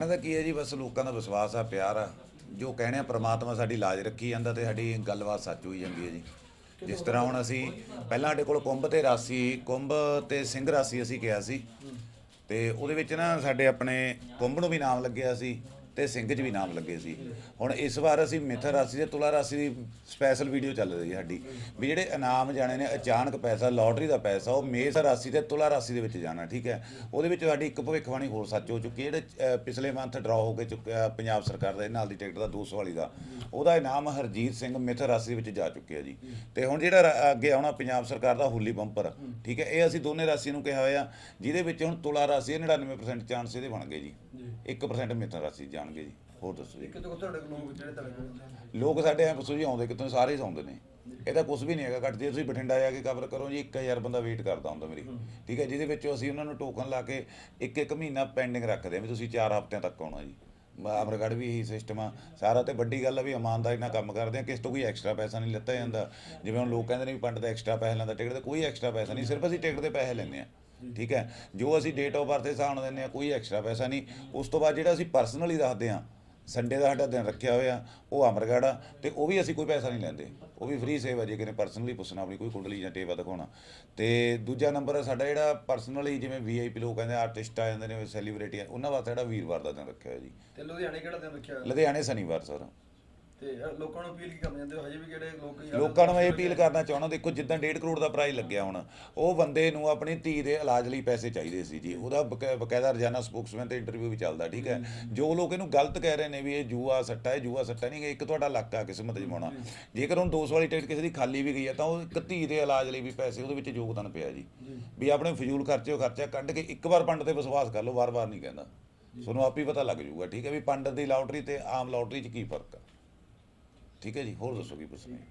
ਇਹਨਾਂ ਦਾ ਕੀ ਹੈ ਜੀ, ਬਸ ਲੋਕਾਂ ਦਾ ਵਿਸ਼ਵਾਸ ਆ, ਪਿਆਰ ਆ। ਜੋ ਕਹਿਣੇ ਆ, ਪ੍ਰਮਾਤਮਾ ਸਾਡੀ ਲਾਜ ਰੱਖੀ ਜਾਂਦਾ ਤੇ ਸਾਡੀ ਗੱਲਬਾਤ ਸੱਚ ਹੋਈ ਜਾਂਦੀ ਹੈ ਜੀ। ਜਿਸ ਤਰ੍ਹਾਂ ਹੁਣ ਅਸੀਂ ਪਹਿਲਾਂ ਸਾਡੇ ਕੋਲ ਕੁੰਭ ਤੇ ਰਾਸੀ, ਕੁੰਭ ਤੇ ਸਿੰਘ ਰਾਸੀ ਅਸੀਂ ਕਿਹਾ ਸੀ। ਤੇ ਉਹਦੇ ਵਿੱਚ ਨਾ ਸਾਡੇ ਆਪਣੇ ਕੁੰਭ ਨੂੰ ਵੀ ਨਾਮ ਲੱਗਿਆ ਸੀ। ਤੇ ਸਿੰਘ 'ਚ ਵੀ ਨਾਮ ਲੱਗੇ ਸੀ। ਹੁਣ ਇਸ ਵਾਰ ਅਸੀਂ ਮਿਥਰ ਰਾਸੀ ਤੇ ਤੁਲਾ ਰਾਸੀ ਦੀ ਸਪੈਸ਼ਲ ਵੀਡੀਓ ਚੱਲ ਰਹੀ ਹੈ ਸਾਡੀ। ਵੀ ਜਿਹੜੇ ਇਨਾਮ ਜਾਣੇ ਨੇ ਅਚਾਨਕ ਪੈਸਾ ਲੋਟਰੀ ਦਾ ਪੈਸਾ ਉਹ ਮੇष ਰਾਸੀ ਤੇ ਤੁਲਾ ਰਾਸੀ ਦੇ ਵਿੱਚ ਜਾਣਾ ਠੀਕ ਹੈ? ਉਹਦੇ ਵਿੱਚ ਸਾਡੀ ਇੱਕ ਭਵਿੱਖਬਾਣੀ ਹੋਰ ਸੱਚ ਹੋ ਚੁੱਕੀ ਹੈ। ਜਿਹੜੇ ਪਿਛਲੇ ਮੰਥ ਡਰਾ ਹੋ ਕੇ ਚੁੱਕਿਆ ਪੰਜਾਬ ਸਰਕਾਰ ਦੇ ਨਾਲ ਦੀ ਟਿਕਟ ਦਾ 200 ਵਾਲੀ ਦਾ ਉਹਦਾ ਇਨਾਮ ਹਰਜੀਤ ਸਿੰਘ ਮਿਥਰ ਰਾਸੀ ਵਿੱਚ ਜਾ ਚੁੱਕਿਆ ਜੀ। ਤੇ ਹੁਣ ਜਿਹੜਾ ਅੱਗੇ ਆਉਣਾ ਪੰਜਾਬ ਸਰਕਾਰ ਦਾ ਹੋਲੀ ਬੰਪਰ ਠੀਕ ਹੈ? ਇਹ ਅਸੀਂ ਦੋਨੇ ਰਾਸੀ ਨੂੰ ਕਿਹਾ ਹੋਇਆ ਜਿਹਦੇ ਵਿੱਚ ਹੁਣ ਤੁਲਾ ਰਾਸੀ 99% ਚਾਂਸ ਇਹਦੇ ਬਣ ਗਏ ਜੀ। 1% ਮਿਥਰ ਰਾਸੀ ਜਾਣਗੇ ਜੀ ਹੋਰ ਦੱਸੋ ਜੀ। ਕਿਤੇ ਤੁਹਾਡੇ ਲੋਕ ਜਿਹੜੇ ਤੁਹਾਡੇ ਕੋਲ ਲੋਕ ਸਾਡੇ ਐ ਪੁੱਛੋ ਜੀ ਆਉਂਦੇ ਕਿਤੋਂ ਸਾਰੇ ਹੀ ਆਉਂਦੇ ਨੇ। ਇਹਦਾ ਕੁਝ ਵੀ ਨਹੀਂ ਹੈਗਾ ਘੱਟ ਜੇ ਤੁਸੀਂ ਬਠਿੰਡਾ ਜਾ ਕੇ ਕਵਰ ਕਰੋ ਜੀ 1000 ਬੰਦਾ ਵੇਟ ਕਰਦਾ ਹੁੰਦਾ ਮੇਰੀ। ਠੀਕ ਹੈ ਜਿਹਦੇ ਵਿੱਚੋਂ ਅਸੀਂ ਉਹਨਾਂ ਨੂੰ ਟੋਕਨ ਲਾ ਕੇ ਇੱਕ ਇੱਕ ਮਹੀਨਾ ਪੈਂਡਿੰਗ ਰੱਖਦੇ ਆ ਵੀ ਤੁਸੀਂ 4 ਹਫ਼ਤਿਆਂ ਤੱਕ ਆਉਣਾ ਜੀ। ਅਮਰਗੜ੍ਹ ਵੀ ਇਹੀ ਸਿਸਟਮ ਆ। ਸਾਰਾ ਤੇ ਵੱਡੀ ਗੱਲ ਆ ਵੀ ਇਮਾਨਦਾਰੀ ਨਾਲ ਕੰਮ ਕਰਦੇ ਆ ਕਿਸ ਤੋਂ ਕੋਈ ਐਕਸਟਰਾ ਪੈਸਾ ਨਹੀਂ ਲਿੱਤਾ ਜਾਂਦਾ। ਜਿਵੇਂ ਹੁਣ ਲੋਕ ਕਹਿੰਦੇ ਨੇ ਵੀ ਪੰਡ ਦਾ ਐਕਸਟਰਾ ਪੈਸਾ ਲੈਂਦਾ ਟਿਕਟ ਤੇ ਕੋਈ ਐਕਸਟਰਾ ਪੈਸਾ ਨਹੀਂ ਸਿਰਫ ਅਸੀਂ ਟਿਕਟ ਦੇ ਪੈਸੇ ਲੈਂਦੇ ਆ ਠੀਕ ਹੈ? ਜੋ ਅਸੀਂ ਡੇਟ ਆਫ ਬਰਥ ਦੇ ਹਿਸਾਬ ਨਾਲ ਦਿੰਦੇ ਆ ਕੋਈ ਐਕਸਟਰਾ ਪੈਸਾ ਨਹੀਂ। ਉਸ ਤੋਂ ਬਾਅਦ ਜਿਹੜਾ ਅਸੀਂ ਪਰਸਨਲੀ ਰੱਖਦੇ ਆ ਸੰਡੇ ਦਾ ਸਾਡਾ ਦਿਨ ਰੱਖਿਆ ਹੋਇਆ ਉਹ ਅਮਰਗੜ੍ਹ ਆ ਤੇ ਉਹ ਵੀ ਅਸੀਂ ਕੋਈ ਪੈਸਾ ਨਹੀਂ ਲੈਂਦੇ। ਉਹ ਵੀ ਫ੍ਰੀ ਸੇਵਾ ਜੇ ਕਿਨੇ ਪਰਸਨਲੀ ਪੁੱਛਣਾ ਆਪਣੀ ਕੋਈ ਕੁੰਡਲੀ ਜਾਂ ਟੇਵਾ ਦਿਖਾਉਣਾ। ਤੇ ਦੂਜਾ ਨੰਬਰ ਸਾਡਾ ਜਿਹੜਾ ਪਰਸਨਲੀ ਜਿਵੇਂ ਵੀਆਈਪੀ ਲੋਕ ਕਹਿੰਦੇ ਆਰਟਿਸਟ ਆ ਜਾਂਦੇ ਨੇ ਸੈਲੀਬ੍ਰਿਟੀ ਆ ਉਹਨਾਂ ਵਾਸਤੇ ਜਿਹੜਾ ਵੀਰਵਾਰ ਦਾ ਦਿਨ ਰੱਖਿਆ ਹੋਇਆ ਜੀ। ਤੇ ਲੁਧਿਆਣੇ ਕਿਹੜਾ ਦਿਨ ਰੱਖਿਆ ਹੋਇਆ? ਲੁਧਿਆਣੇ ਸ਼ਨੀਵਾਰ ਸਰ। ਤੇ ਲੋਕਾਂ ਨੂੰ ਅਪੀਲ ਕੀ ਕਰਨਾ ਚਾਹੁੰਦੇ ਹੋ? ਹਜੇ ਵੀ ਕਿਹੜੇ ਲੋਕ ਯਾਰ ਲੋਕਾਂ ਨੂੰ ਇਹ ਅਪੀਲ ਕਰਨਾ ਚਾਹਣਾ ਦੇਖੋ ਜਿੱਦਾਂ 1.5 ਕਰੋੜ ਦਾ ਪ੍ਰਾਈਜ਼ ਲੱਗਿਆ ਹੁਣ ਉਹ ਬੰਦੇ ਨੂੰ ਆਪਣੀ ਧੀ ਦੇ ਇਲਾਜ ਲਈ ਪੈਸੇ ਚਾਹੀਦੇ ਸੀ ਜੀ। ਉਹਦਾ ਬਕਾ- ਬਕਾਇਦਾ ਰੋਜ਼ਾਨਾ ਸਪੋਕਸਮੈਨ ਤੇ ਇੰਟਰਵਿਊ ਵੀ ਚੱਲਦਾ ਠੀਕ ਹੈ। ਜੋ ਲੋਕ ਇਹਨੂੰ ਗਲਤ ਕਹਿ ਰਹੇ ਨੇ ਵੀ ਇਹ ਜੂਆ ਸੱਟਾ ਹੈ ਜੂਆ ਸੱਟਾ ਨਹੀਂ ਗਾ, ਇੱਕ ਤੁਹਾਡਾ ਲੱਕ ਆ ਕਿਸਮਤ ਜਮਾਉਣਾ ਜੇਕਰ ਹੁਣ 200 ਵਾਲੀ ਟਿਕਟ ਕਿਸੇ ਦੀ ਖਾਲੀ ਵੀ ਗਈ ਹੈ ਤਾਂ ਉਹ ਇੱਕ ਧੀ ਦੇ ਇਲਾਜ ਲਈ ਵੀ ਪੈਸੇ ਉਹਦੇ ਵਿੱਚ ਯੋਗਦਾਨ ਪਿਆ ਜੀ। ਵੀ ਆਪਣੇ ਫਜ਼ੂਲ ਖਰਚੇ ਉਹ ਖਰਚਾ ਕੱਢ ਕੇ ਇੱਕ ਵਾਰ ਪੰਡ ਤੇ ਵਿਸ਼ਵਾਸ ਕਰ ਲਓ ਵਾਰ-ਵਾਰ ਨਹੀਂ ਕਹਿੰਦਾ। ਤੁਹਾਨੂੰ ਆਪ ਹੀ ਪਤਾ ਲੱਗ ਜਾਊਗਾ ਠੀਕ ਹੈ। ਵੀ ਪੰਡਤ ਦੀ ਲਾਟਰੀ ਤੇ ਆਮ ਲਾਟਰੀ 'ਚ ਕੀ ਫ਼ਰਕ ਆ? ਠੀਕ ਹੈ ਜੀ ਹੋਰ ਦੱਸੋ ਕੀ ਪੁੱਛਣਾ ਹੈ?